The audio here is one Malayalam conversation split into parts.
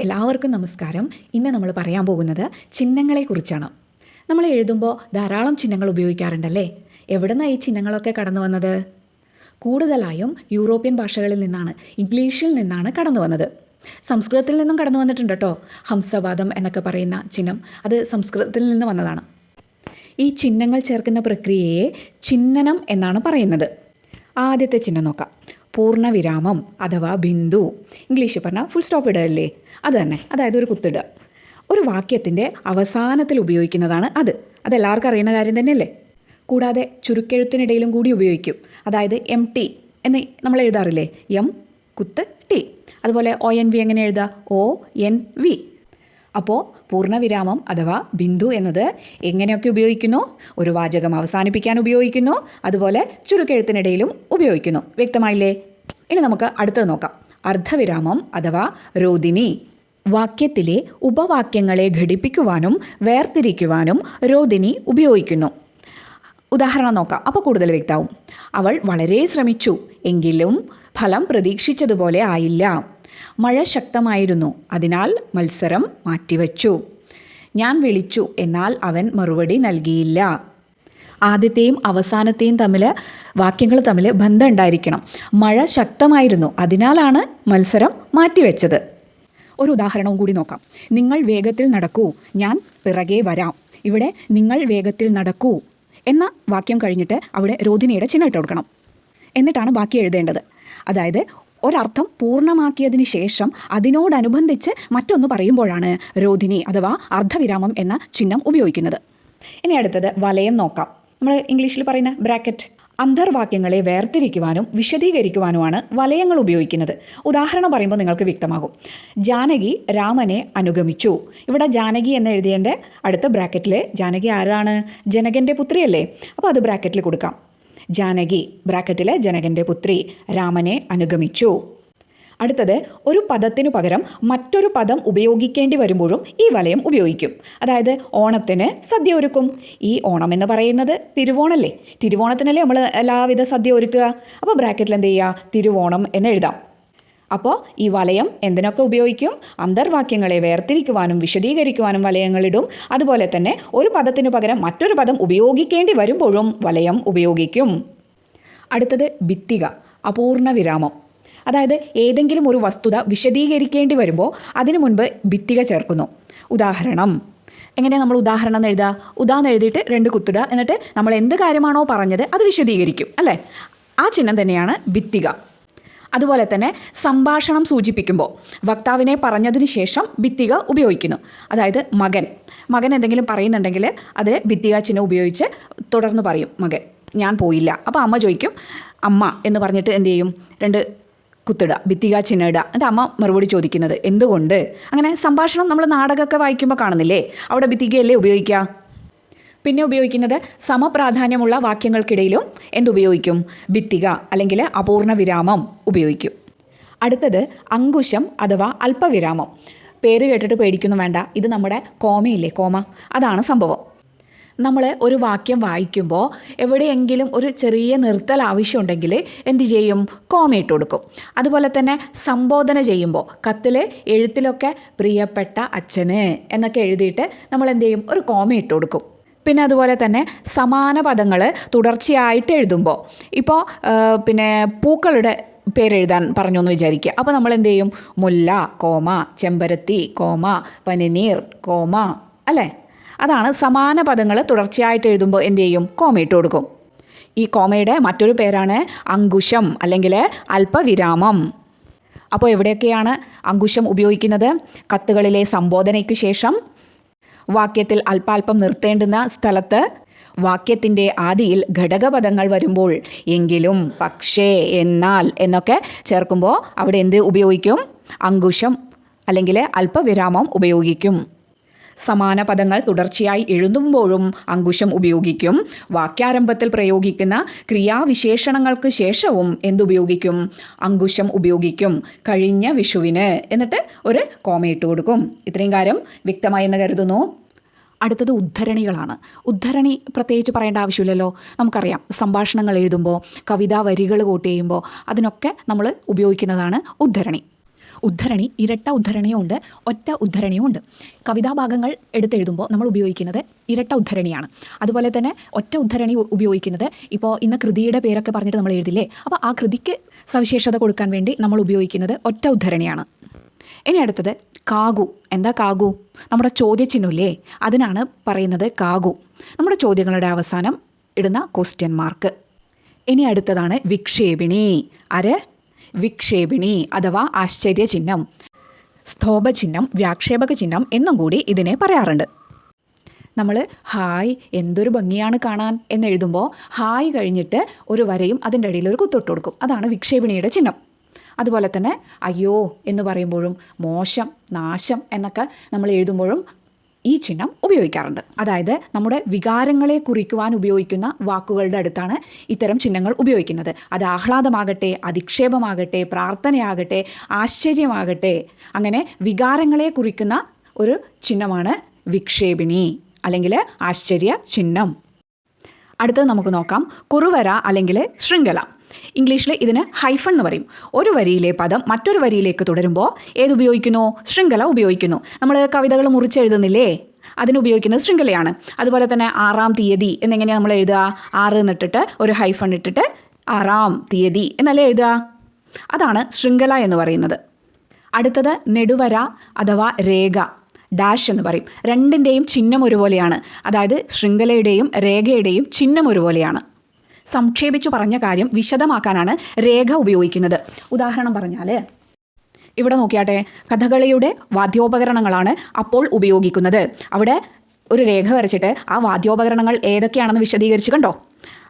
എല്ലാവർക്കും നമസ്കാരം. ഇന്ന് നമ്മൾ പറയാൻ പോകുന്നത് ചിഹ്നങ്ങളെക്കുറിച്ചാണ്. നമ്മൾ എഴുതുമ്പോൾ ധാരാളം ചിഹ്നങ്ങൾ ഉപയോഗിക്കാറുണ്ടല്ലേ? എവിടെ നിന്നാണ് ഈ ചിഹ്നങ്ങളൊക്കെ കടന്നു വന്നത്? കൂടുതലായും യൂറോപ്യൻ ഭാഷകളിൽ നിന്നാണ് ഇംഗ്ലീഷിൽ നിന്നാണ് കടന്നു വന്നത്. സംസ്കൃതത്തിൽ നിന്നും കടന്നു വന്നിട്ടുണ്ട് കേട്ടോ. ഹംസവാദം എന്നൊക്കെ പറയുന്ന ചിഹ്നം അത് സംസ്കൃതത്തിൽ നിന്ന് വന്നതാണ്. ഈ ചിഹ്നങ്ങൾ ചേർക്കുന്ന പ്രക്രിയയെ ചിഹ്നനം എന്നാണ് പറയുന്നത്. ആദ്യത്തെ ചിഹ്നം നോക്കാം. പൂർണവിരാമം അഥവാ ബിന്ദു. ഇംഗ്ലീഷിൽ പറഞ്ഞാൽ ഫുൾ സ്റ്റോപ്പ് ഇടല്ലേ? അത് തന്നെ. അതായത് ഒരു കുത്തിടുക ഒരു വാക്യത്തിന്റെ അവസാനത്തിൽ ഉപയോഗിക്കുന്നതാണ് അത്. അതെല്ലാവർക്കും അറിയുന്ന കാര്യം തന്നെയല്ലേ? കൂടാതെ ചുരുക്കെഴുത്തിനിടയിലും കൂടി ഉപയോഗിക്കും. അതായത് എം ടി എന്ന് നമ്മൾ എഴുതാറില്ലേ? എം കുത്ത് ടി അതുപോലെ ഒ എൻ വി എങ്ങനെ എഴുതുക ഒ എൻ വി അപ്പോൾ പൂർണവിരാമം അഥവാ ബിന്ദു എന്നത് എങ്ങനെയൊക്കെ ഉപയോഗിക്കുന്നു? ഒരു വാചകം അവസാനിപ്പിക്കാൻ ഉപയോഗിക്കുന്നു. അതുപോലെ ചുരുക്കെഴുത്തിനിടയിലും ഉപയോഗിക്കുന്നു. വ്യക്തമായില്ലേ? ഇനി നമുക്ക് അടുത്തത് നോക്കാം. അർദ്ധവിരാമം അഥവാ രോദിനി. വാക്യത്തിലെ ഉപവാക്യങ്ങളെ ഘടിപ്പിക്കുവാനും വേർതിരിക്കുവാനും രോദിനി ഉപയോഗിക്കുന്നു. ഉദാഹരണം നോക്കാം. അപ്പോൾ കൂടുതൽ വ്യക്തമാവും അവൾ വളരെ ശ്രമിച്ചു. എങ്കിലും ഫലം പ്രതീക്ഷിച്ചതുപോലെ ആയില്ല. മഴ ശക്തമായിരുന്നു. അതിനാൽ മത്സരം മാറ്റിവച്ചു. ഞാൻ വിളിച്ചു. എന്നാൽ അവൻ മറുപടി നൽകിയില്ല. ആദ്യത്തെയും അവസാനത്തെയും തമ്മിൽ വാക്യങ്ങൾ തമ്മിൽ ബന്ധം ഉണ്ടായിരിക്കണം. മഴ ശക്തമായിരുന്നു. അതിനാലാണ് മത്സരം മാറ്റിവെച്ചത്. ഒരു ഉദാഹരണവും കൂടി നോക്കാം. നിങ്ങൾ വേഗത്തിൽ നടക്കൂ. ഞാൻ പിറകെ വരാം. ഇവിടെ നിങ്ങൾ വേഗത്തിൽ നടക്കൂ എന്ന വാക്യം കഴിഞ്ഞിട്ട് അവിടെ രോധിനിയുടെ ചിഹ്നം ഇട്ട് കൊടുക്കണം. എന്നിട്ടാണ് ബാക്കി എഴുതേണ്ടത്. അതായത് ഒരർത്ഥം പൂർണമാക്കിയതിന് ശേഷം അതിനോടനുബന്ധിച്ച് മറ്റൊന്ന് പറയുമ്പോഴാണ് രോധിനി അഥവാ അർദ്ധവിരാമം എന്ന ചിഹ്നം ഉപയോഗിക്കുന്നത്. ഇനി അടുത്തത് വലയം നോക്കാം. നമ്മൾ ഇംഗ്ലീഷിൽ പറയുന്ന ബ്രാക്കറ്റ്. അന്തർവാക്യങ്ങളെ വേർതിരിക്കുവാനും വിശദീകരിക്കുവാനുമാണ് വലയങ്ങൾ ഉപയോഗിക്കുന്നത്. ഉദാഹരണം പറയുമ്പോൾ നിങ്ങൾക്ക് വ്യക്തമാകും. ജാനകി രാമനെ അനുഗമിച്ചു. ഇവിടെ ജാനകി എന്ന് എഴുതിയതിന്റെ അടുത്ത ബ്രാക്കറ്റിൽ ജാനകി ആരാണ്? ജനകന്റെ പുത്രിയല്ലേ? അപ്പോൾ അത് ബ്രാക്കറ്റിൽ കൊടുക്കാം. ജാനകി ബ്രാക്കറ്റിലെ ജനകന്റെ പുത്രി രാമനെ അനുഗമിച്ചു. അടുത്തത് ഒരു പദത്തിനു പകരം മറ്റൊരു പദം ഉപയോഗിക്കേണ്ടി വരുമ്പോഴും ഈ വലയം ഉപയോഗിക്കും. അതായത് ഓണത്തിന് സദ്യ ഒരുക്കും. ഈ ഓണം എന്ന് പറയുന്നത് തിരുവോണല്ലേ? തിരുവോണത്തിനല്ലേ നമ്മൾ എല്ലാവിധ സദ്യ ഒരുക്കുക? അപ്പോൾ ബ്രാക്കറ്റിൽ എന്ത് ചെയ്യുക തിരുവോണം എന്ന് എഴുതാം. അപ്പോൾ ഈ വലയം എന്തിനൊക്കെ ഉപയോഗിക്കും? അന്തർവാക്യങ്ങളെ വേർതിരിക്കുവാനും വിശദീകരിക്കുവാനും വലയങ്ങളിടും അതുപോലെ തന്നെ ഒരു പദത്തിനു പകരം മറ്റൊരു പദം ഉപയോഗിക്കേണ്ടി വരുമ്പോഴും വലയം ഉപയോഗിക്കും. അടുത്തത് ഭിത്തിക അപൂർണ വിരാമം. അതായത് ഏതെങ്കിലും ഒരു വസ്തുത വിശദീകരിക്കേണ്ടി വരുമ്പോൾ അതിനു മുൻപ് ഭിത്തിക ചേർക്കുന്നു. ഉദാഹരണം. എങ്ങനെയാണ് നമ്മൾ ഉദാഹരണം എഴുതുക ഉദാഹരണം എഴുതിയിട്ട് രണ്ട് കുത്തിടുക എന്നിട്ട് നമ്മൾ എന്ത് കാര്യമാണോ പറഞ്ഞത് അത് വിശദീകരിക്കും. അല്ലേ? ആ ചിഹ്നം തന്നെയാണ് ഭിത്തിക. അതുപോലെ തന്നെ സംഭാഷണം സൂചിപ്പിക്കുമ്പോൾ. വക്താവിനെ പറഞ്ഞതിന് ശേഷം ഭിത്തിക ഉപയോഗിക്കുന്നു. അതായത് മകൻ. മകൻ എന്തെങ്കിലും പറയുന്നുണ്ടെങ്കിൽ അതിൽ ഭിത്തിക ചിഹ്നം ഉപയോഗിച്ച് തുടർന്ന് പറയും മകൻ ഞാൻ പോയില്ല. അപ്പോൾ അമ്മ ചോദിക്കും അമ്മ എന്ന് പറഞ്ഞിട്ട് എന്ത് ചെയ്യും? രണ്ട് കുത്തിടുക ഭിത്തിക ചിഹ്നം ഇടുക. എന്നിട്ട് അമ്മ മറുപടി ചോദിക്കുന്നത് എന്തുകൊണ്ട്? അങ്ങനെ സംഭാഷണം നമ്മൾ നാടകമൊക്കെ വായിക്കുമ്പോൾ കാണുന്നില്ലേ? അവിടെ ഭിത്തികയല്ലേ ഉപയോഗിക്കുക? പിന്നെ ഉപയോഗിക്കുന്നത് സമപ്രാധാന്യമുള്ള വാക്യങ്ങൾക്കിടയിലും എന്തുപയോഗിക്കും? ഭിത്തിക അല്ലെങ്കിൽ അപൂർണ വിരാമം ഉപയോഗിക്കും. അടുത്തത് അങ്കുശം അഥവാ അല്പവിരാമം. പേര് കേട്ടിട്ട് പേടിക്കൊന്നും വേണ്ട. ഇത് നമ്മുടെ കോമയില്ലേ? കോമ. അതാണ് സംഭവം. നമ്മൾ ഒരു വാക്യം വായിക്കുമ്പോൾ എവിടെയെങ്കിലും ഒരു ചെറിയ നിർത്തൽ ആവശ്യമുണ്ടെങ്കിൽ എന്ത് ചെയ്യും? കോമയിട്ട് കൊടുക്കും. അതുപോലെ തന്നെ സംബോധന ചെയ്യുമ്പോൾ കത്തിൽ എഴുത്തിലൊക്കെ പ്രിയപ്പെട്ട അച്ഛന് എന്നൊക്കെ എഴുതിയിട്ട് നമ്മൾ എന്ത് ചെയ്യും? ഒരു കോമയിട്ട് കൊടുക്കും. പിന്നെ അതുപോലെ തന്നെ സമാന പദങ്ങൾ തുടർച്ചയായിട്ട് എഴുതുമ്പോൾ ഇപ്പോൾ പിന്നെ പൂക്കളുടെ പേരെഴുതാൻ പറഞ്ഞു എന്ന് വിചാരിക്കുക അപ്പോൾ നമ്മൾ എന്ത് ചെയ്യും മുല്ല കോമ ചെമ്പരത്തി കോമ പനിനീർ കോമ അല്ലേ? അതാണ് സമാന പദങ്ങൾ തുടർച്ചയായിട്ട് എഴുതുമ്പോൾ എന്ത് ചെയ്യും കോമയിട്ട് കൊടുക്കും. ഈ കോമയുടെ മറ്റൊരു പേരാണ് അങ്കുശം അല്ലെങ്കിൽ അല്പവിരാമം. അപ്പോൾ എവിടെയൊക്കെയാണ് അങ്കുശം ഉപയോഗിക്കുന്നത്? കത്തുകളിലെ സംബോധനയ്ക്ക് ശേഷം വാക്യത്തിൽ അല്പാൽപ്പം നിർത്തേണ്ടുന്ന സ്ഥലത്ത് വാക്യത്തിന്റെ ആദിയിൽ ഘടകപദങ്ങൾ വരുമ്പോൾ എങ്കിലും പക്ഷേ എന്നാൽ എന്നൊക്കെ ചേർക്കുമ്പോൾ അവിടെ എന്ത് ഉപയോഗിക്കും? അങ്കുശം അല്ലെങ്കിൽ അല്പവിരാമം ഉപയോഗിക്കും. സമാന പദങ്ങൾ തുടർച്ചയായി എഴുതുമ്പോഴും അങ്കുശം ഉപയോഗിക്കും. വാക്യാരംഭത്തിൽ പ്രയോഗിക്കുന്ന ക്രിയാവിശേഷണങ്ങൾക്ക് ശേഷവും എന്തുപയോഗിക്കും? അങ്കുശം ഉപയോഗിക്കും. കഴിഞ്ഞ വിഷുവിന് എന്നിട്ട് ഒരു കോമ കോമയിട്ട് കൊടുക്കും. ഇത്രയും കാര്യം വ്യക്തമായി എന്ന് കരുതുന്നു. അടുത്തത് ഉദ്ധരണികളാണ്. ഉദ്ധരണി പ്രത്യേകിച്ച് പറയേണ്ട ആവശ്യമില്ലല്ലോ. നമുക്കറിയാം സംഭാഷണങ്ങൾ എഴുതുമ്പോൾ കവിതാ വരികൾ കോട്ട് ചെയ്യുമ്പോൾ അതിനൊക്കെ നമ്മൾ ഉപയോഗിക്കുന്നതാണ് ഉദ്ധരണി. ഉദ്ധരണി ഇരട്ട ഉദ്ധരണിയും ഉണ്ട് ഒറ്റ ഉദ്ധരണിയും ഉണ്ട് കവിതാഭാഗങ്ങൾ എടുത്തെഴുതുമ്പോൾ നമ്മൾ ഉപയോഗിക്കുന്നത് ഇരട്ട ഉദ്ധരണിയാണ്. അതുപോലെ തന്നെ ഒറ്റ ഉദ്ധരണി ഉപയോഗിക്കുന്നത് ഇപ്പോൾ ഇന്ന കൃതിയുടെ പേരൊക്കെ പറഞ്ഞിട്ട് നമ്മൾ എഴുതില്ലേ? അപ്പോൾ ആ കൃതിക്ക് സവിശേഷത കൊടുക്കാൻ വേണ്ടി നമ്മൾ ഉപയോഗിക്കുന്നത് ഒറ്റ ഉദ്ധരണിയാണ്. ഇനി അടുത്തത് കാകു. എന്താ കാകു? നമ്മുടെ ചോദ്യചിഹ്നമില്ലേ? അതിനാണ് പറയുന്നത് കാകു. നമ്മുടെ ചോദ്യങ്ങളുടെ അവസാനം ഇടുന്ന ക്വസ്റ്റ്യൻ മാർക്ക് ഇനി അടുത്തതാണ് വിക്ഷേപിണി. ആര്? വിക്ഷേപിണി അഥവാ ആശ്ചര്യചിഹ്നം സ്തോഭചിഹ്നം വ്യാക്ഷേപക ചിഹ്നം എന്നും കൂടി ഇതിനെ പറയാറുണ്ട്. നമ്മൾ ഹായ് എന്തൊരു ഭംഗിയാണ് കാണാൻ എന്നെഴുതുമ്പോൾ ഹായ് കഴിഞ്ഞിട്ട് ഒരു വരയും അതിന്റെ ഇടയിൽ ഒരു കുത്തിട്ട് കൊടുക്കും. അതാണ് വിക്ഷേപിണിയുടെ ചിഹ്നം. അതുപോലെ തന്നെ അയ്യോ എന്ന് പറയുമ്പോഴും മോശം നാശം എന്നൊക്കെ നമ്മൾ എഴുതുമ്പോഴും ഈ ചിഹ്നം ഉപയോഗിക്കാറുണ്ട്. അതായത് നമ്മുടെ വികാരങ്ങളെ കുറിക്കുവാൻ ഉപയോഗിക്കുന്ന വാക്കുകളുടെ അടുത്താണ് ഇത്തരം ചിഹ്നങ്ങൾ ഉപയോഗിക്കുന്നത്. അത് ആഹ്ലാദമാകട്ടെ അധിക്ഷേപമാകട്ടെ പ്രാർത്ഥനയാകട്ടെ ആശ്ചര്യമാകട്ടെ അങ്ങനെ വികാരങ്ങളെ കുറിക്കുന്ന ഒരു ചിഹ്നമാണ് വിക്ഷേപിണി അല്ലെങ്കിൽ ആശ്ചര്യ ചിഹ്നം. അടുത്തത് നമുക്ക് നോക്കാം. കുറുവര അല്ലെങ്കിൽ ശൃംഖല. ഇംഗ്ലീഷിൽ ഇതിന് ഹൈഫൺ എന്ന് പറയും. ഒരു വരിയിലെ പദം മറ്റൊരു വരിയിലേക്ക് തുടരുമ്പോൾ ഏതുപയോഗിക്കുന്നു ശൃംഖല ഉപയോഗിക്കുന്നു. നമ്മൾ കവിതകൾ മുറിച്ചെഴുതുന്നില്ലേ? അതിന് ഉപയോഗിക്കുന്നത് ശൃംഖലയാണ്. അതുപോലെ തന്നെ ആറാം തീയതി എന്നെങ്ങനെയാണ് നമ്മൾ എഴുതുക. ആറ് എന്നിട്ടിട്ട് ഒരു ഹൈഫൺ ഇട്ടിട്ട് ആറാം തീയതി എന്നല്ലേ എഴുതുക? അതാണ് ശൃംഖല എന്ന് പറയുന്നത്. അടുത്തത് നെടുവര അഥവാ രേഖ ഡാഷ് എന്ന് പറയും. രണ്ടിന്റെയും ചിഹ്നം ഒരുപോലെയാണ്. അതായത് ശൃംഖലയുടെയും രേഖയുടെയും ചിഹ്നം ഒരുപോലെയാണ്. സംക്ഷേപിച്ചു പറഞ്ഞ കാര്യം വിശദമാക്കാനാണ് രേഖ ഉപയോഗിക്കുന്നത്. ഉദാഹരണം പറഞ്ഞാൽ ഇവിടെ നോക്കിയാട്ടെ കഥകളിയുടെ വാദ്യോപകരണങ്ങളാണ് അപ്പോൾ ഉപയോഗിക്കുന്നത്. അവിടെ ഒരു രേഖ വരച്ചിട്ട് ആ വാദ്യോപകരണങ്ങൾ ഏതൊക്കെയാണെന്ന് വിശദീകരിച്ചു കണ്ടോ?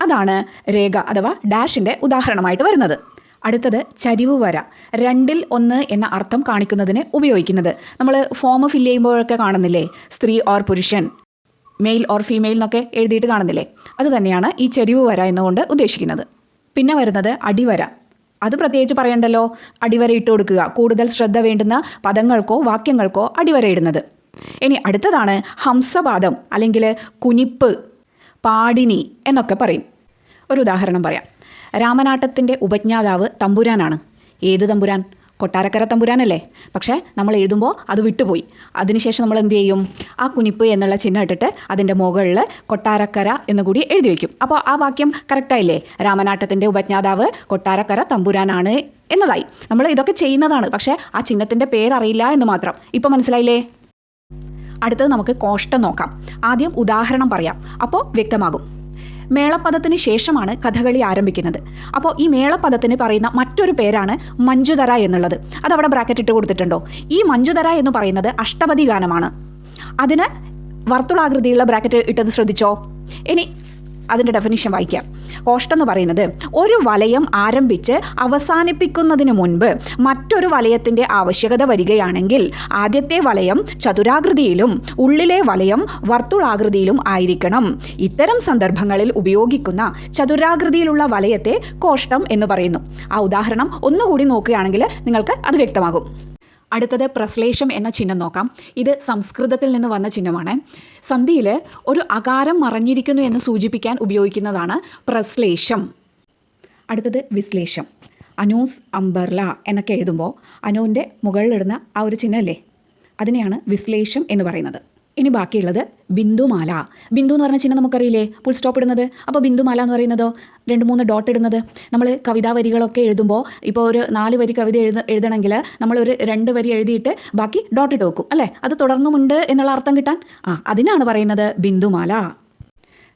അതാണ് രേഖ അഥവാ ഡാഷിന്റെ ഉദാഹരണമായിട്ട് വരുന്നത്. അടുത്തത് ചരിവ് വര. രണ്ടിൽ ഒന്ന് എന്ന അർത്ഥം കാണിക്കുന്നതിന് ഉപയോഗിക്കുന്നത്. നമ്മൾ ഫോം ഫില്ല് ചെയ്യുമ്പോഴൊക്കെ കാണുന്നില്ലേ? സ്ത്രീ ഓർ പുരുഷൻ. മെയിൽ ഓർ ഫീമെയിൽ എന്നൊക്കെ എഴുതിയിട്ട് കാണുന്നില്ലേ? അതുതന്നെയാണ് ഈ ചെരിവ് വര എന്നുകൊണ്ട് ഉദ്ദേശിക്കുന്നത്. പിന്നെ വരുന്നത് അടിവര. അത് പ്രത്യേകിച്ച് പറയണ്ടല്ലോ? അടിവര ഇട്ട് കൊടുക്കുക. കൂടുതൽ ശ്രദ്ധ വേണ്ടുന്ന പദങ്ങൾക്കോ വാക്യങ്ങൾക്കോ അടിവര ഇടുന്നത്. ഇനി അടുത്തതാണ് ഹംസപാദം അല്ലെങ്കിൽ കുനിപ്പ് പാടിനി എന്നൊക്കെ പറയും. ഒരു ഉദാഹരണം പറയാം. രാമനാട്ടത്തിന്റെ ഉപജ്ഞാതാവ് തമ്പുരാനാണ്. ഏത് തമ്പുരാൻ? കൊട്ടാരക്കര തമ്പുരാനല്ലേ? പക്ഷേ നമ്മൾ എഴുതുമ്പോൾ അത് വിട്ടുപോയി. അതിനുശേഷം നമ്മൾ എന്ത് ചെയ്യും? ആ കുനിപ്പ് എന്നുള്ള ചിഹ്നം ഇട്ടിട്ട് അതിന്റെ മുകളിൽ കൊട്ടാരക്കര എന്ന് കൂടി എഴുതി വയ്ക്കും അപ്പോൾ ആ വാക്യം കറക്റ്റായില്ലേ രാമനാട്ടത്തിന്റെ ഉപജ്ഞാതാവ് കൊട്ടാരക്കര തമ്പുരാനാണ് എന്നതായി. നമ്മൾ ഇതൊക്കെ ചെയ്യുന്നതാണ്. പക്ഷേ ആ ചിഹ്നത്തിന്റെ പേരറിയില്ല എന്ന് മാത്രം. ഇപ്പോൾ മനസ്സിലായില്ലേ? അടുത്തത് നമുക്ക് കോഷ്ടം നോക്കാം. ആദ്യം ഉദാഹരണം പറയാം. അപ്പോൾ വ്യക്തമാകും. മേളപ്പദത്തിന് ശേഷമാണ് കഥകളി ആരംഭിക്കുന്നത്. അപ്പോൾ ഈ മേളപ്പദത്തിന് പറയുന്ന മറ്റൊരു പേരാണ് മഞ്ജുതര എന്നുള്ളത്. അതവിടെ ബ്രാക്കറ്റ് ഇട്ട് കൊടുത്തിട്ടുണ്ടോ? ഈ മഞ്ജുതര എന്ന് പറയുന്നത് അഷ്ടപതി ഗാനമാണ്. അതിന് വർത്തുളാകൃതിയുള്ള ബ്രാക്കറ്റ് ഇട്ടത് ശ്രദ്ധിച്ചോ? ഇനി അതിന്റെ ഡെഫിനിഷൻ വായിക്കാം. കോഷ്ടം എന്ന് പറയുന്നത്. ഒരു വലയം ആരംഭിച്ച് അവസാനിപ്പിക്കുന്നതിന് മുൻപ് മറ്റൊരു വലയത്തിന്റെ ആവശ്യകത വരികയാണെങ്കിൽ ആദ്യത്തെ വലയം ചതുരാകൃതിയിലും ഉള്ളിലെ വലയം വർത്തുളാകൃതിയിലും ആയിരിക്കണം. ഇത്തരം സന്ദർഭങ്ങളിൽ ഉപയോഗിക്കുന്ന ചതുരാകൃതിയിലുള്ള വലയത്തെ കോഷ്ടം എന്ന് പറയുന്നു. ആ ഉദാഹരണം ഒന്നുകൂടി നോക്കുകയാണെങ്കിൽ നിങ്ങൾക്ക് അത് വ്യക്തമാകും. അടുത്തത് പ്രശ്ലേഷം എന്ന ചിഹ്നം നോക്കാം. ഇത് സംസ്കൃതത്തിൽ നിന്ന് വന്ന ചിഹ്നമാണ്. സന്ധിയിൽ ഒരു അകാരം മറഞ്ഞിരിക്കുന്നു എന്ന് സൂചിപ്പിക്കാൻ ഉപയോഗിക്കുന്നതാണ് പ്രശ്ലേഷം. അടുത്തത് വിശ്ലേഷം. അനൂസ് അംബർല എന്നൊക്കെ എഴുതുമ്പോൾ അനൂന്റെ മുകളിലിടുന്ന ആ ഒരു ചിഹ്നമല്ലേ അതിനെയാണ് വിശ്ലേഷം എന്ന് പറയുന്നത്. ഇനി ബാക്കിയുള്ളത് ബിന്ദുമാല. ബിന്ദു എന്ന് പറഞ്ഞ ചിഹ്നം നമുക്കറിയില്ലേ? ഫുൾ സ്റ്റോപ്പ് ഇടുന്നത്. അപ്പോൾ ബിന്ദുമാല എന്ന് പറയുന്നതോ രണ്ട് മൂന്ന് ഡോട്ട് ഇടുന്നത്. നമ്മൾ കവിതാ വരികളൊക്കെ എഴുതുമ്പോൾ ഇപ്പോൾ ഒരു നാല് വരി കവിത എഴുത എഴുതണമെങ്കിൽ നമ്മളൊരു രണ്ട് വരി എഴുതിയിട്ട് ബാക്കി ഡോട്ട് ഇട്ട് വെക്കും അല്ലേ? അത് തുടർന്നുമുണ്ട് എന്നുള്ള അർത്ഥം കിട്ടാൻ? ആ അതിനാണ് പറയുന്നത് ബിന്ദുമാല.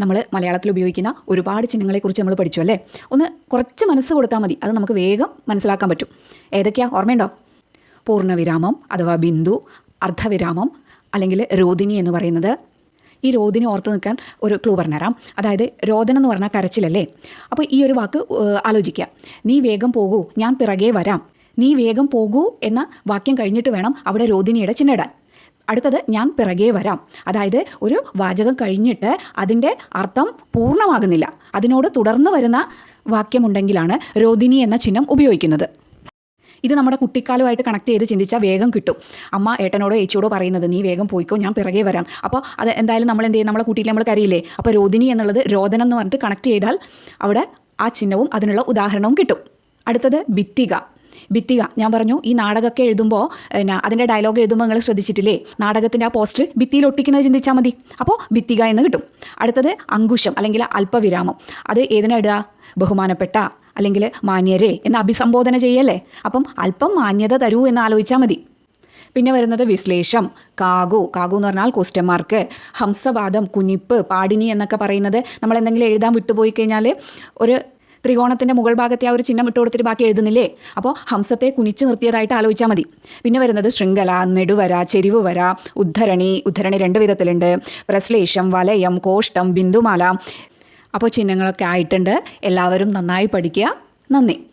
നമ്മൾ മലയാളത്തിൽ ഉപയോഗിക്കുന്ന ഒരുപാട് ചിഹ്നങ്ങളെക്കുറിച്ച് നമ്മൾ പഠിച്ചു അല്ലേ? ഒന്ന് കുറച്ച് മനസ്സ് കൊടുത്താൽ മതി. അത് നമുക്ക് വേഗം മനസ്സിലാക്കാൻ പറ്റും. ഏതൊക്കെയാണ് ഓർമ്മയുണ്ടോ? പൂർണവിരാമം അഥവാ ബിന്ദു അർദ്ധവിരാമം അല്ലെങ്കിൽ രോദിനി എന്ന് പറയുന്നത് ഈ രോദിനെ ഓർത്ത് നിൽക്കാൻ ഒരു ക്ലൂ പറഞ്ഞുതരാം. അതായത് രോദനം എന്ന് പറഞ്ഞാൽ കരച്ചിലല്ലേ? അപ്പോൾ ഈ ഒരു വാക്ക് ആലോചിക്കുക. നീ വേഗം പോകൂ ഞാൻ പിറകെ വരാം. നീ വേഗം പോകൂ എന്ന വാക്യം കഴിഞ്ഞിട്ട് വേണം അവിടെ രോദിനിയുടെ ചിന്നിടാൻ അടുത്തത് ഞാൻ പിറകെ വരാം. അതായത് ഒരു വാചകം കഴിഞ്ഞിട്ട് അതിന്റെ അർത്ഥം പൂർണമാകുന്നില്ല. അതിനോട് തുടർന്ന് വരുന്ന വാക്യമുണ്ടെങ്കിലാണ് രോദിനി എന്ന ചിഹ്നം ഉപയോഗിക്കുന്നത്. ഇത് നമ്മുടെ കുട്ടിക്കാലമായിട്ട് കണക്ട് ചെയ്ത് ചിന്തിച്ചാൽ വേഗം കിട്ടും. അമ്മ ഏട്ടനോടോ ഏച്ചിയോടോ പറയുന്നത് നീ വേഗം പോയിക്കോ ഞാൻ പിറകെ വരാം. അപ്പോൾ അത് എന്തായാലും നമ്മൾ എന്ത് ചെയ്യും? നമ്മളെ കുട്ടിയിൽ നമ്മൾ കരയില്ലേ? അപ്പോൾ രോദിനി എന്നുള്ളത് രോദനം എന്ന് പറഞ്ഞിട്ട് കണക്ട് ചെയ്താൽ അവിടെ ആ ചിഹ്നവും അതിനുള്ള ഉദാഹരണവും കിട്ടും. അടുത്തത് ഭിത്തിക. ഭിത്തിക. ഞാൻ പറഞ്ഞു ഈ നാടകമൊക്കെ എഴുതുമ്പോൾ പിന്നെ അതിന്റെ ഡയലോഗ് എഴുതുമ്പോൾ നിങ്ങൾ ശ്രദ്ധിച്ചിട്ടില്ലേ? നാടകത്തിന്റെ ആ പോസ്റ്റർ ഭിത്തിയിൽ ഒട്ടിക്കുന്നത് ചിന്തിച്ചാൽ മതി. അപ്പോൾ ഭിത്തിക എന്ന് കിട്ടും. അടുത്തത് അങ്കുശം അല്ലെങ്കിൽ അല്പവിരാമം. അത് ഏതിനാ ഇടുക? ബഹുമാനപ്പെട്ട അല്ലെങ്കിൽ മാന്യരെ എന്ന് അഭിസംബോധന ചെയ്യല്ലേ? അപ്പം അല്പം മാന്യത തരൂ എന്ന് ആലോചിച്ചാൽ മതി. പിന്നെ വരുന്നത് വിശ്ലേഷം. കാഗു കാഗു എന്ന് പറഞ്ഞാൽ ക്വസ്റ്റ്യൻ മാർക്ക് ഹംസവാദം കുനിപ്പ് പാടിനി എന്നൊക്കെ പറയുന്നത് നമ്മൾ എന്തെങ്കിലും എഴുതാൻ വിട്ടുപോയി കഴിഞ്ഞാൽ ഒരു ത്രികോണത്തിന്റെ മുകൾ ഭാഗത്തെ ആ ഒരു ചിഹ്നം ഇട്ട് കൊടുത്തിട്ട് ബാക്കി എഴുതുന്നില്ലേ? അപ്പോൾ ഹംസത്തെ കുനിച്ച് നിർത്തിയതായിട്ട് ആലോചിച്ചാൽ മതി. പിന്നെ വരുന്നത് ശൃംഖല നെടുവര ചെരിവ് വര ഉദ്ധരണി. ഉദ്ധരണി രണ്ട് വിധത്തിലുണ്ട്. പ്രശ്ലേഷം വലയം കോഷ്ടം ബിന്ദുമാല അപ്പോൾ ചിഹ്നങ്ങളൊക്കെ ആയിട്ടുണ്ട്. എല്ലാവരും നന്നായി പഠിക്കുക. നന്ദി.